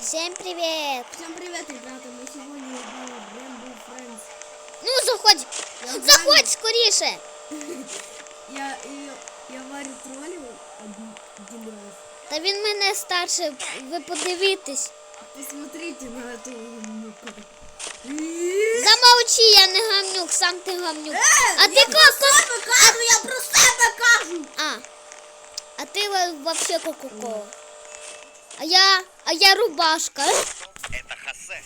Всем привет! Всем привет, ребята! Мы сегодня играем Rainbow Friends. Ну, заходь! Я Заходь скоріше! Я, я, я варю троллів один раз. Та він мене старше, ви подивитесь. Посмотрите на эту муку. Замовчи, я не гамнюк, сам ти гамнюк. А ти я ко- про себе кажу, я про себе кажу! А. А ти во- вообще кока-кола. А я. А я рубашка. Это Хосе.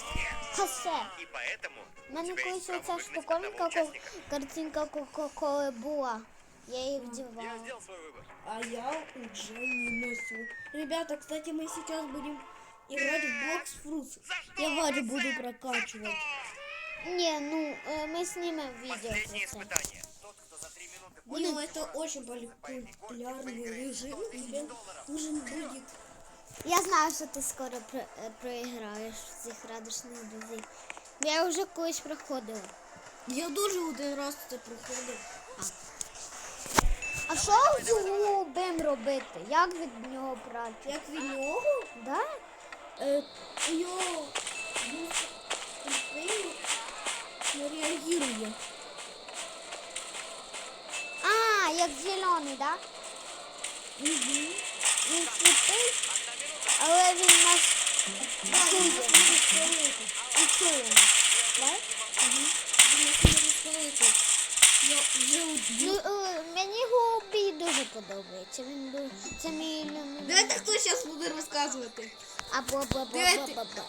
Хасе. И поэтому У мене у тебя колись есть право оця выгнать штуковинка, одного ко- участника. картинка кока-коли була. Я її Я вдівала. сделал свой выбор. А я уже не ношу. Ребята, кстати, мы сейчас будем играть в Блокс Фрукс. Я Варю буду прокачивать. Ні, ну е, ми знімемо відео Последнее про це. испытание. Тот, кто за три минуты Понял, это очень популярный режим. Тебе нужен будет Я знаю, що ти скоро про, е, проіграєш в цих радушних друзів. Я вже колись проходила. Я дуже один раз це проходив. А що з робити? Як від нього брати? Як від нього, Да? е, його інстинкт не реагує. А, як зелений, да? Угу. Він світить, але він нас чує. І чує нас. Да? Я вже Ну, е, мені голубий дуже подобається. Він дуже... Це мій улюблений. Давайте хто зараз буде розказувати? Або баба Давайте. баба.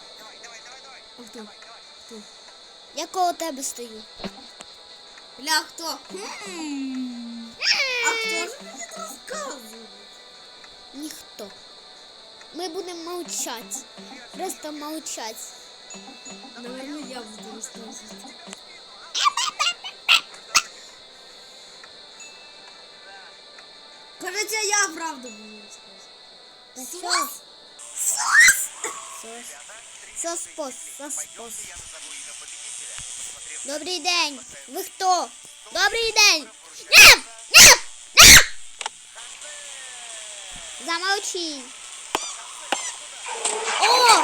А хто? Хто? Я коло тебе стою. Ля, хто? А хто ж розказує? Ніхто. Ми будемо мовчати. Просто мовчати. Наверное, я буду розказувати. Кажется, я правду буду розказувати. Сос? Сос. Сос сос победителя, посмотрев Добрий день. Ви хто? Добрий день. Ні! Ні! Ні! Замовчи. О!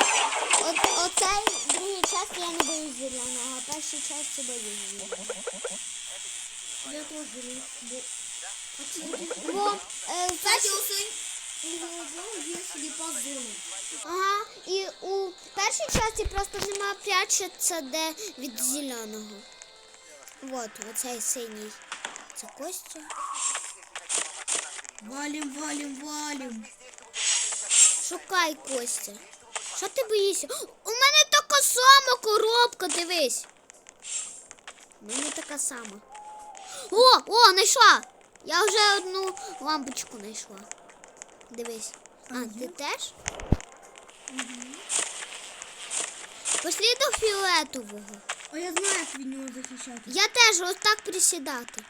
От, оцей другий час я не боюсь зеленого, а перший час це боюсь зеленого. Я теж беру. бо- Бо, е, Кстати, перший- у Сень є сліпа зона. Ага, і у першій часті просто нема прячеться де від зеленого. Вот, оцей синій. Це Костя. Валим, валим, валим. Шукай Костя. Що ти боїшся? У мене така сама коробка, дивись. У мене така сама. О, о, знайшла! Я вже одну лампочку знайшла. Дивись. А, ти теж? Пошли до фіолетового. А я знаю, як від нього захищати. Я теж ось так присідати.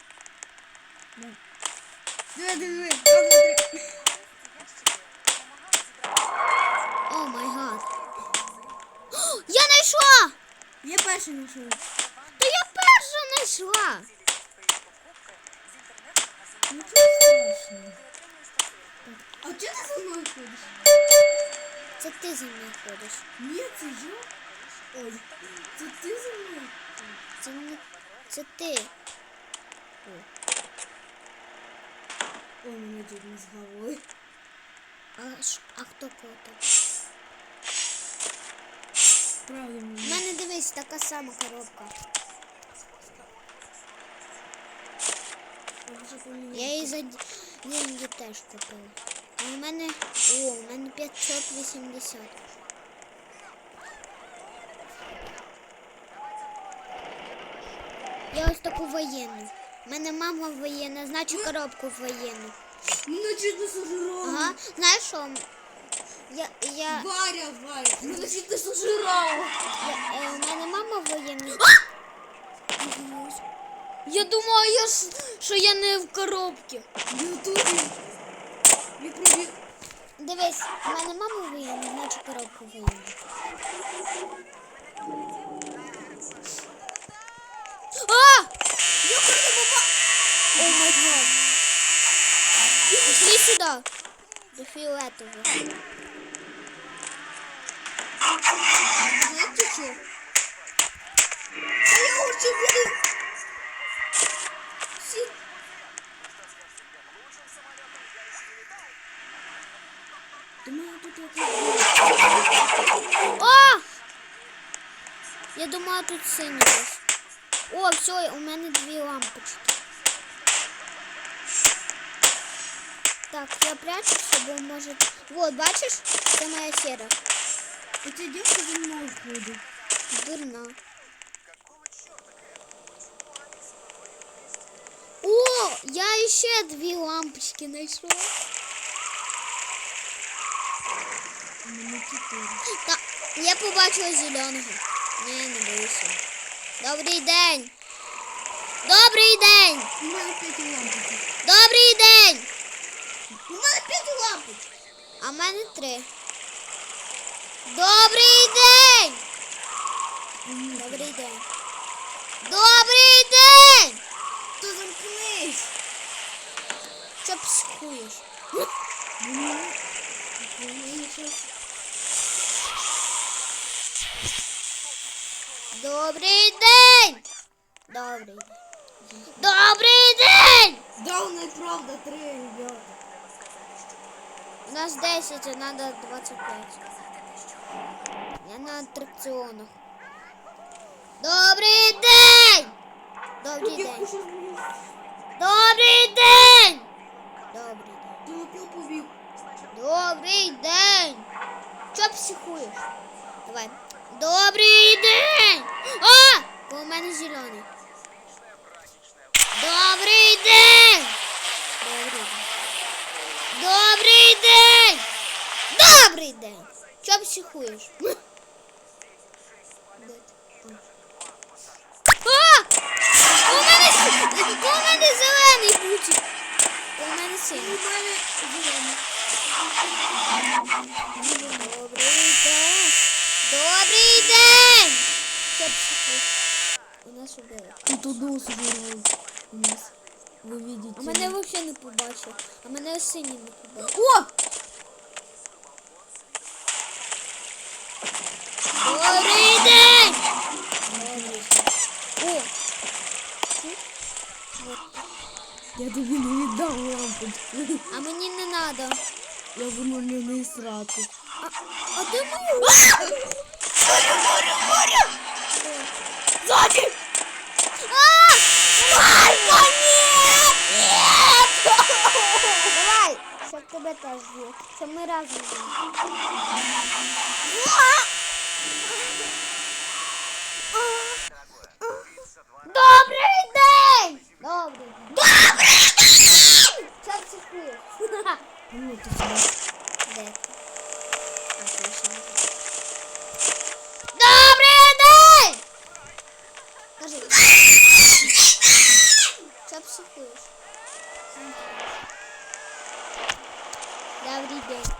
Диви, диви, посмотри. О май гад. Я знайшла! Я перший знайшов. Та я перша знайшла. Нічого страшного. А чого ти за мною ходиш? Це ти зі мною ходиш. Ні, це я. Ой, це ти за мною? Це не це ти. Ой, мене дідно з голови. А, а хто тебе? Правда, У мене дивись, така сама коробка. Я. Я її за деньги теж купила. А у мене. О, у мене 580. Я ось таку воєнну. У мене мама воєнна, значить коробку воєнну. Не сожрала. Ага, знаєш що? Я, я, Варя, Варя. Мене чуть не сожрала. я е, у мене мама воєнна. Я думаю, я ж, що я не в коробці. Я тут. Я пробіг. Дивись, у мене мама воєнна, значить коробка воєнна. А! Я попав. О май гад. Пішли сюди. До фіолетового. Що? Та я уже буду... Думаю, тут якось... О! Я думала, тут синій. десь. О, все, у мене дві лампочки. Так, я прячуся, бо може. Вот, бачиш? Це моя сера. Эта девка за мной ходит. Дурна. О, я ще дві лампочки знайшла. У меня четыре. Та, я побачила зеленого. Ні, не боюся. Добрий день. Добрий день. У меня пять лампочек. Добрий день. У меня пять лампочек. А в мене три. Добрий день. Добрий день. Добрий день. Ты замкнись. Що психуєш? Добрий день. Добрий день. Добрий день. Да, у меня правда три ребята. У нас 10, а надо 25. Я на атракціонах. Добрий день! Добрий день! Добрий день! Добрий день! Добрий день! Чо психуєш? Давай. Добрий день! О! Бо у мене зелений. Добрий день! Добрий день. Добрий день! Добрий день! Чо психуєш? Де ти? А! У мене, у мене зелений бутик. У мене синій. Добрий день. Добрий день. У нас убили. Тут удос вырвал у нас. Вы видите? А мене взагалі не побачив. А мене синій не побачив. О! Добрий день! Добрий день. О! Я тобі не віддам лампочку. А мені не треба. Я буду на неї срати. А де мою? Ззаді! А! Марко, нет! Нет! Давай, щоб тебе теж з'їв. Щоб ми разом були. Добрий день! Добрий день! Добрий день! Що психуєш? Ну, ти сюди. Де ти? А, ти ще не тут. Добрий день! Кажи. Що психуєш? Добрий день.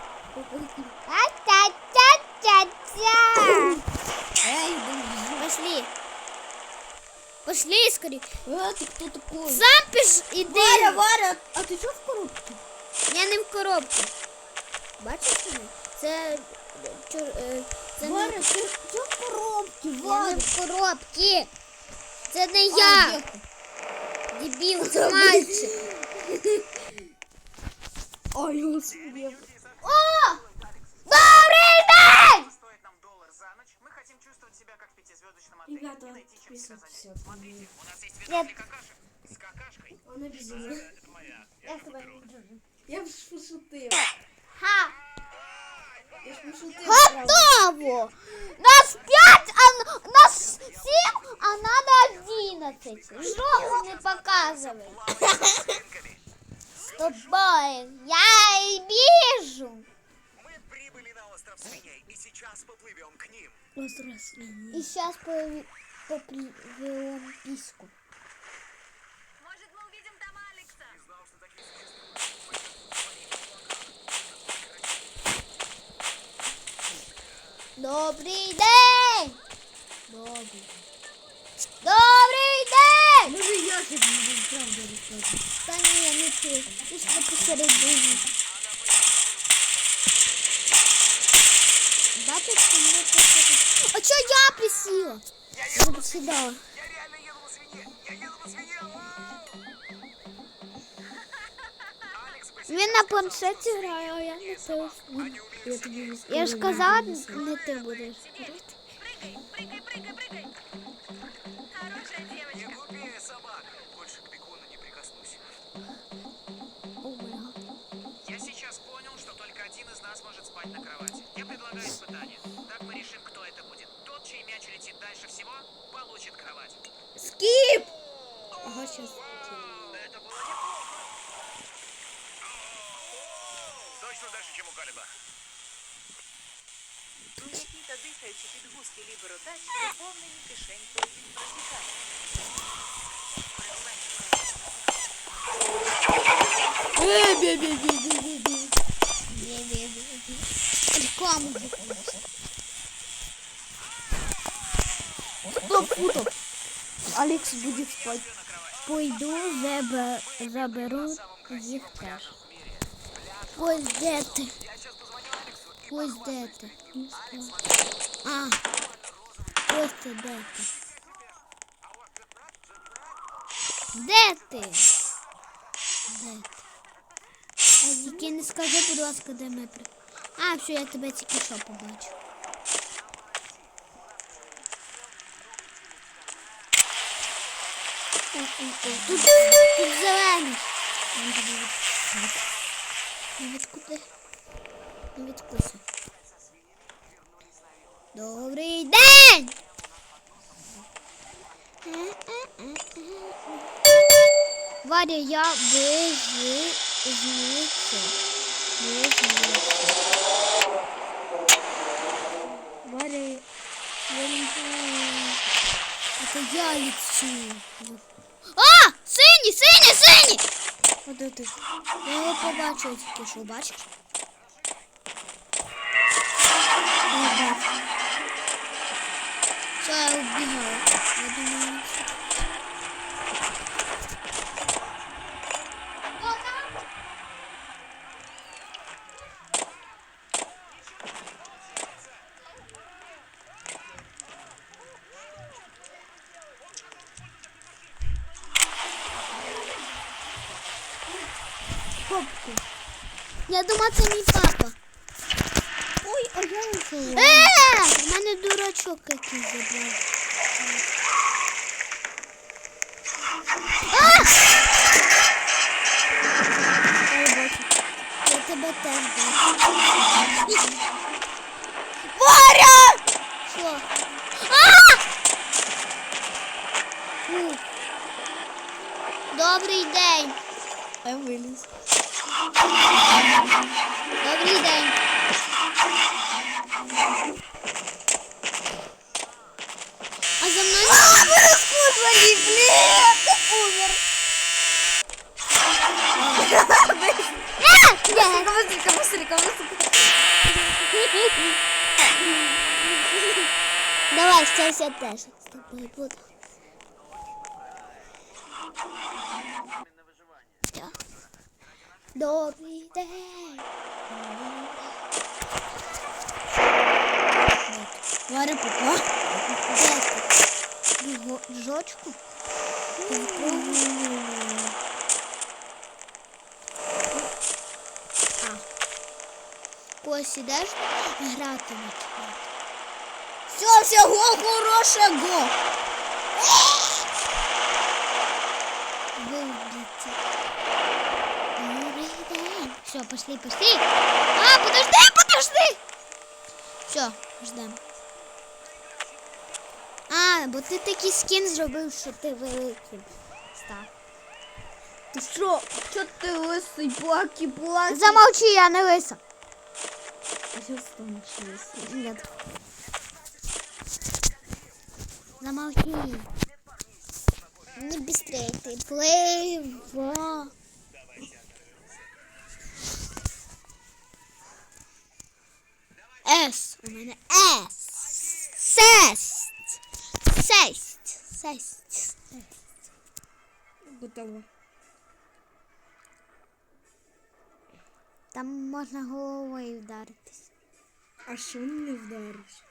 Пошли скорее. А, ти хто такой? Сам піш іди. Варя, Варя, а ти чого в коробці? Я не в коробці. Бачиш мене? Це чур, е, це не, Варя, ти чого в коробці? я не Варя. в коробці. Це не А, я. ти? Дебіл, це мальчик. Ой, господи. О! Добрий день! Стоит нам доллар за ночь. Мы хотим чувствовать себя как в пятизвездочном отеле. Ребята, и найти подписывайтесь. занять. Смотрите, у нас есть Нет. видео для какашек. С какашкой. Вона безумна. Это моя. Я люблю. Я. Ха! Я ж пошутив. правда. Готово! Нас пять, а н- нас семь, а надо одиннадцать. Жопу не показывай. С тобой я и бежу. Мы прибыли на остров свиней и сейчас поплывем к ним. И сейчас поплывем писку. Может, мы увидим там Алекса? Добрий день! Добрий. Добрий день! Може я тобі буду правду розказувати. Та ні, не ти. Ти ж не посередині. Да, А чого я присіла? Я присідала. Я реально еду на свинье! Я еду на свинье! Алекс, вы Він на планшеті грає, а я на телефоні. Я ж казала, не ти будеш. Прыгай, прыгай, прыгай, прыгай. Хорошая не девочка. глупее собак! Больше к бекону не прикоснусь. Я сейчас понял, что только один из нас может спать на кровати. Я предлагаю испытание. дальше всего, получит кровать. Скип! Ага, сейчас. Это было неплохо. Точно дальше, чем у Калиба. Никита дихаючи підгузки ліберодач, наповнені кишенькою від протікання. Э, бе, бе, бе, бе, бе, бе. Рекламу запомнила. Стоп, футов. Алекс будет спать. Пойду забе- заберу їх теж. Ось де ти. Ось де ти. А, ось ти де ти. Де ти? Де ти? А тільки не скажи, будь ласка, де ми при. А, все, я тебе тільки що побачу. Тут, тут зелений. Не відкуди. Не відкуси. Добрий день! Варя, я вижниця. Вижниця. Варя, я не знаю. Это я лечу. А! Синій, синій, синій! Ти? Я його побачив тільки що, бачиш? Е! У мене дурачок якийсь забрав. Я тебе теж бачу. Варя! Що? А! Фу. Добрий день. Я вылез. Добрий день. А за мною. Раскусывали, блин! Умер. А! Я- Быстренько, быстренько, быстренько. Давай, сейчас я теж з тобою буду. Так. Добрий день. Варя попа. Його жочку? Ось ідеш гратимуть. Все, все, гол, хорошего. Выбейте. Добрый день. Все, пошли, пошли. А, подожди, подожди. Все, ждем А, бо ти такий скін зробив, що ти великий став. Ты что? Что ты лысый, плаки, плаки? Замовчи, я не лиса. А сейчас станешь лысый. Нет. Замолчи. Не быстрее ты плыва. С. У мене Сесть. Готово. Там можна головою вдаритись. А що не вдариш?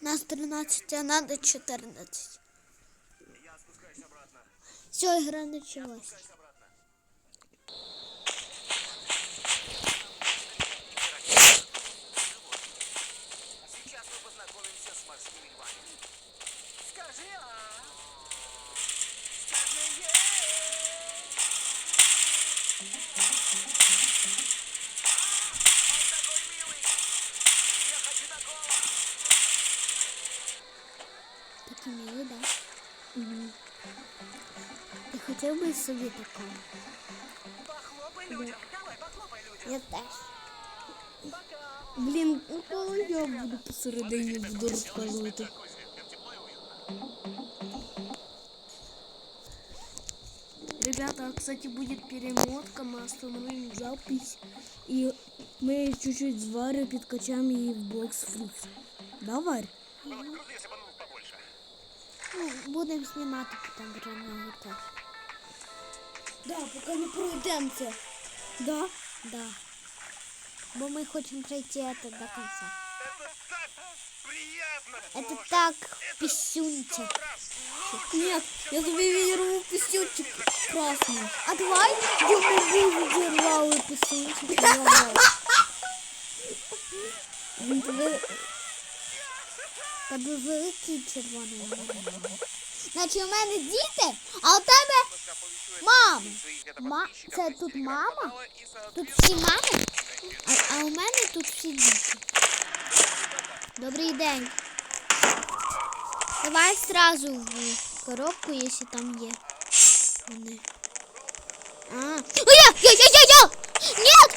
Нас 13, а надо 14. Все, игра началась. Он такой милый. Я хочу такого. Такий милий, да? Угу. Ти хотів би собі такого? Похлопай людям. Давай, похлопай людям. Я теж. Блін, ну коли я буду посередині буду розказувати. Ребята, кстати, будет перемотка, мы остановим запись. И мы чуть-чуть з Варей підкачаємо її в бокс фрукт. Да, Варь? Крутися бы побольше. Ну, будемо знімати потім граного теж. Да, поки не пройдемося. Да? Да. Бо ми хочемо пройти это до конца. Это так приятно. Это так писюнче. Нет, я тобі відірву пістючик красний. А давай йому відірвали писюнчик. Тебе Тебе великий червоний. Значить, у мене діти, а у тебе мама. Ма... Це тут мама? Тут всі мами, а, а у мене тут всі діти. Добрий день. Давай сразу в коробку, якщо там є. Вони. А. О, я, я, я, я, я! Нет!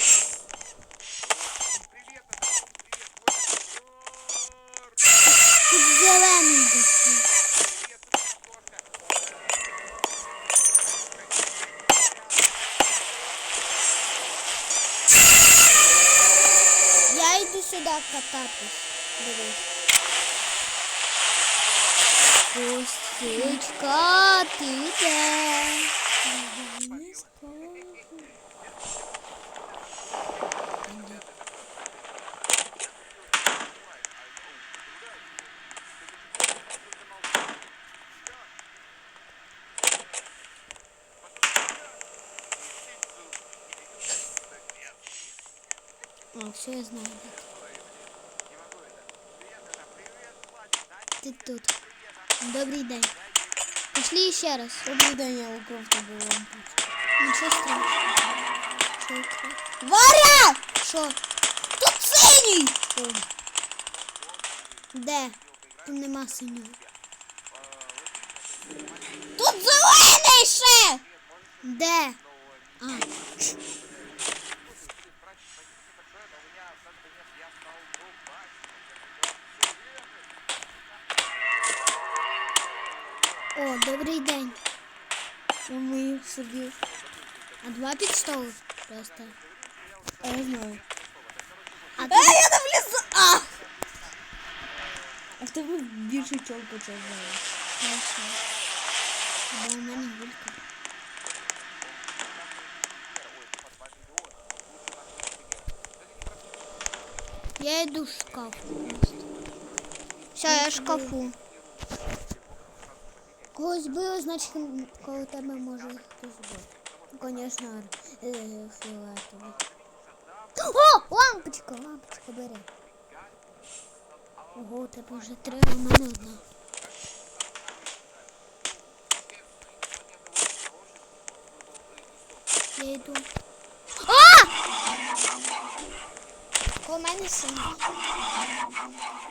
Тут зелений. Я йду сюди кататись. Дивись. Костючка, ти де? О, все, я знаю. Ти тут. Добрий день. Пішли ще раз. добрий день, я украв тебе лампочку. Нічого страшного. Варя! Що? Тут синій! Де? Тут нема синього. Тут зелений ще! Де? А. добрий день. Я мию собі. А два підстоли просто. А я знаю. А А ти... я там лізу! А! А в тебе більше чолка червона. Хорошо. Бо у мене гулька. Я йду в шкаф. Все, я в шкафу. Когось били, значить коло тебе може хтось бути. Звісно, е, фіолетовий. О, лампочка, лампочка бери. Ого, тебе вже три, у мене одна. Я йду. А! Коло мене синій.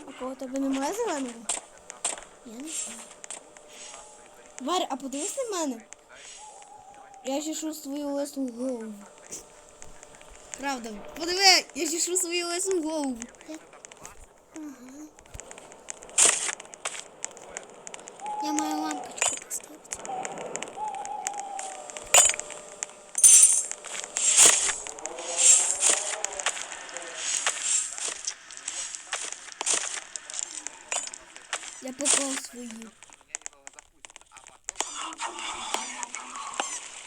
А кого тебе немає зеленого? Я не знаю. Варя, а подивись на мене. Я чешу свою лису голову. Правда, подиви, я чешу свою лису голову. Я маю лампочку поставити. Я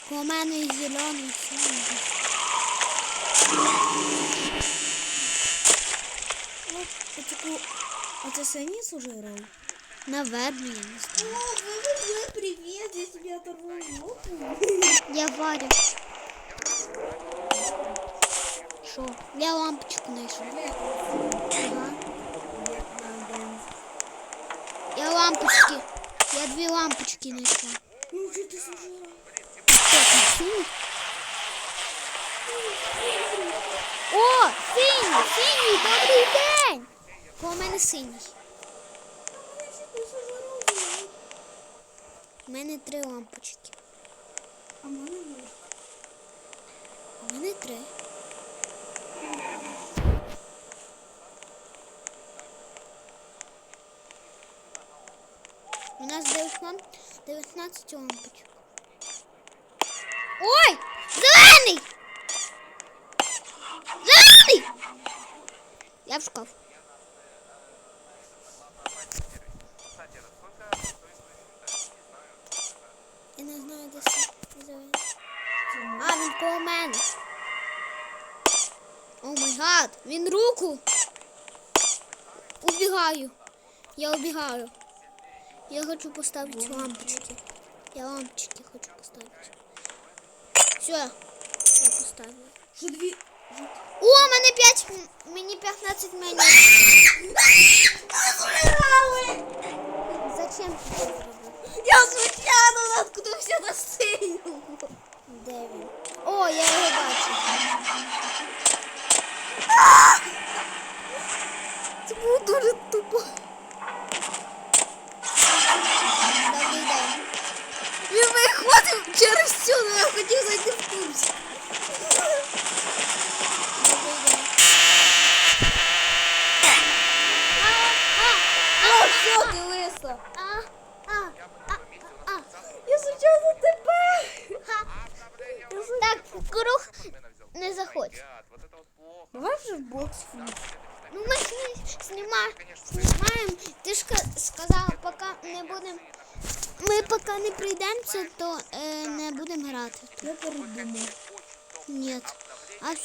Коло мене і зелений синій. Ну, таку... А це Сеніс уже грав? Наверно, я не знаю. О, вы, привет, я тебе оторву. Я варю. Що? Я лампочку знайшов. Ага. Я лампочки. Я дві лампочки знайшла. Ну, что ты сожрал? Синій? О, синій, синій, добрий день! Бо у мене синій. У мене три лампочки. А в мене. У мене три. У нас 9 ламп, 19 лампочок. Ой! Зелений! Зелений! Я в шкаф. Я не знаю, де це. А, він коло мене. О май гад, він руку. Убігаю. Я убігаю. Я хочу поставити лампочки. Я лампочки хочу поставити. Все, я поставила. Що дві... О, мене 5, м- мені 15 мені. Зачем ти це зробив? Я случайно наткнувся на синю. Де він? О, я його бачу.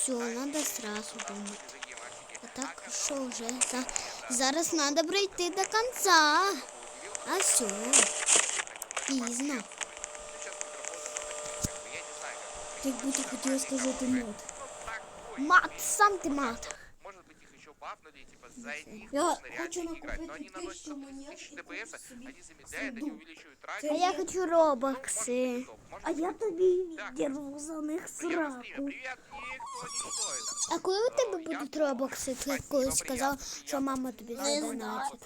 все, треба сразу думати. А так що вже? За, зараз треба пройти до кінця. А все. Пізно. Ти як будто хотіла сказати мод. Мат, сам ти мат. Может быть, их еще бафнули, типа, за них Я нужно реально хочу не играть. Но накупити они наносят тисячу монет 1000 і ДПС, купити собі они замедляют, они сундук. увеличивают А радиус. я хочу робокси. А я тобі відірву за них Я на сраку. стриме, привет, никто не стоит. А коли у тебе будуть робокси? Ти колись сказав, що мама тобі задонатить.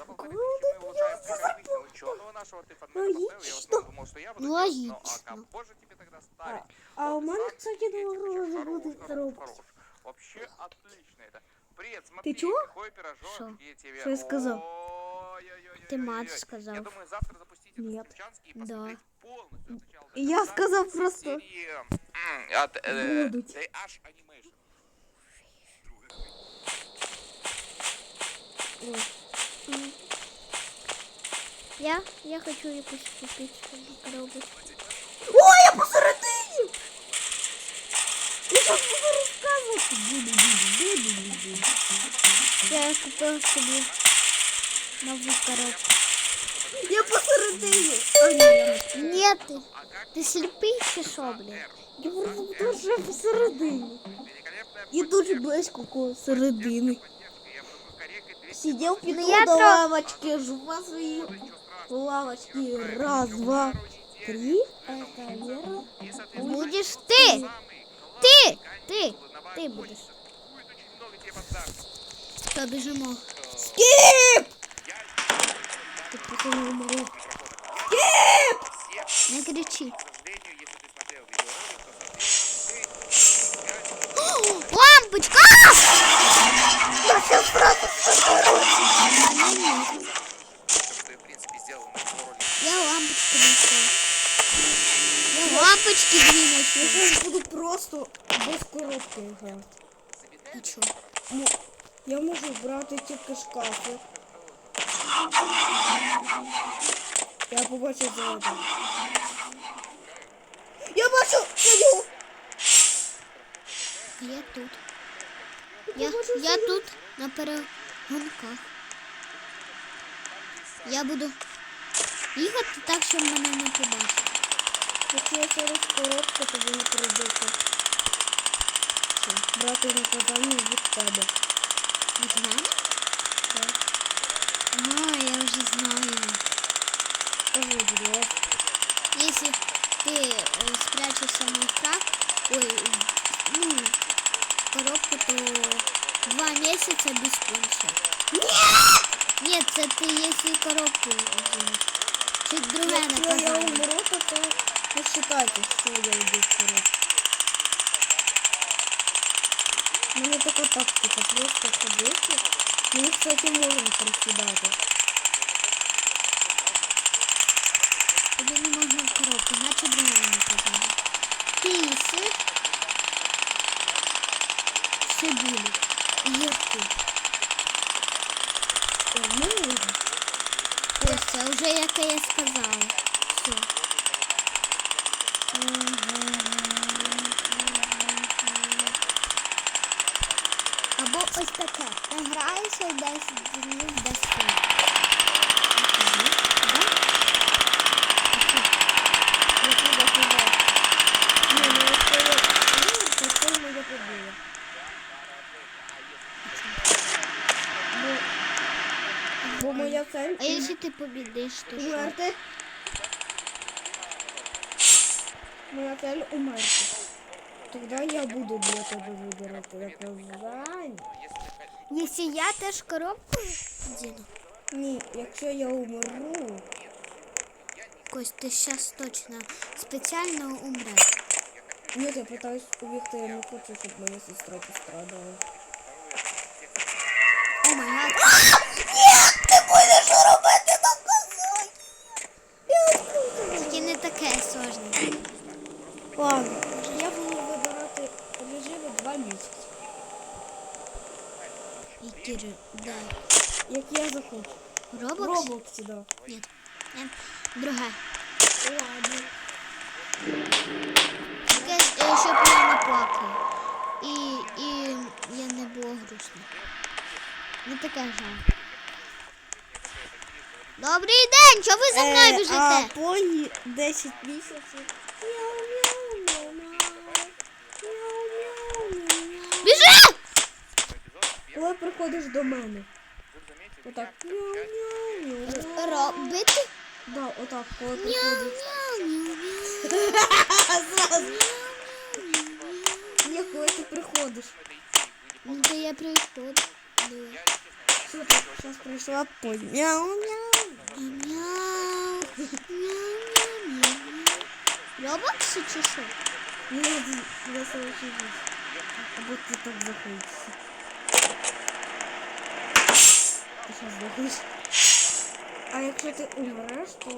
Ученого нашего ты подметил, я в основном думал, что я буду Ну, делать, но логично. а кого же тебе тогда ставить? А у мене, кстати, Есть, на конечно, уроке хорош, буде хорош, коробка. хорош. Вообще отлично это. Привет, смотри, Ты чего? Что? Что я сказал? Ты мат сказал. Я думаю, завтра запустить Нет. Да. Я сказал просто. Будут. Я, я хочу ее купить. Ой, я посередине! Я зараз буду розказувати. Буду, буду, буду, буду. Я купив собі нову коробку. Я посередині. А, ні, я не- Ні, ти, ти сліпий чи що, блін? Я просто тому що я посередині. Великолепная І дуже близько коло середини. поддержка. Я буду коррекой 200 Сидел Ну, петух я до тро- лавочки, жува свои лавочки. Раз, два, три. Это Вера. И, соответственно, Будеш ти! Ти будеш. Та біжимо. Скіп! Ти прикольно умру. Скіп! Не кричи. Лампочка! А! Я сейчас просто Я лампочку лампочки двинулась. Я сейчас буду просто без коробки грати. А чо? Ну, я можу брати тільки шкафи. Я побачив це. Я бачу свою! Я тут. Я, я тут на перегонках. Я буду їхати так, щоб мене не побачили. Якщо я через коробку, тоді не прийдеться. Дивіться, брати накладання від тебе. Від мене? Так. Ага, а, я вже знаю. Ого, Если ты э, спрячешься в Майнкрафт, ой, ну, коробку, то два месяца без пунша. Нет! Нет, это если коробку Чуть другая наказание. Если я умру, то, посчитайте, что я убью в коробку. У мене така тактика, просто ходити. Мені, кстати, можна присідати. Тобі не можна в коробку, значить другая наказание. Киси. Цибулю. Гірку. О, можна? Ось це вже яке я сказала. Все. Або я умер, то це моя побіда. Бо, моя цель А якщо ти побідиш, то що? умерти. Моя цель умерти. Тоді я буду для тебе вибирати наказання. Якщо я теж коробку діну. Ні, якщо я умру, Кость, ти зараз точно спеціально умреш. ні, я питаюсь убігти, я не хочу, щоб моя сестра пострадала. О май гад. Тільки 4, да. Як я захочу. Робокс? Роблокс, да. Нет. Друга. Другая. Ладно. Я, я ще б я не плакала. І, і я не було грустно. Не таке жаль. Добрий день! Чого ви за е, мною біжите? А, поні 10 місяців. Коли приходиш до мене. Отак. Робити? Да, отак, коли приходиш. Зразу. Ні, коли ти приходиш. Ну, то я приходжу. Що ти? Зараз прийшла поні. Мяу-мяу. Мяу. Мяу, мяу, мяу, мяу. Роблокси чи що? Ні, я соучилась. Або ти так захочешся. Ти що здохнеш? А якщо ти умреш, то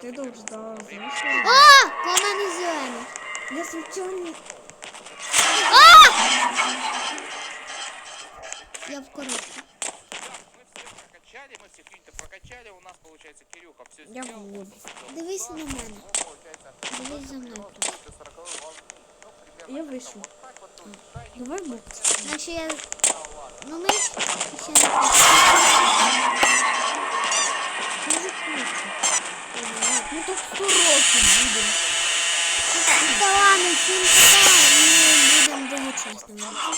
ти робити? О! Коло мене зелений. Я случайно А! Я в коробці. Прокачали, мы всех юнитов прокачали, у нас получается Кирюха все я в воду. Дивись на мене. Дивись за мною просто. Я вийшов. Давай бокс. Значить я... Ну ми ще не прийшли. Дуже круто. Ну так 100 років будемо. Та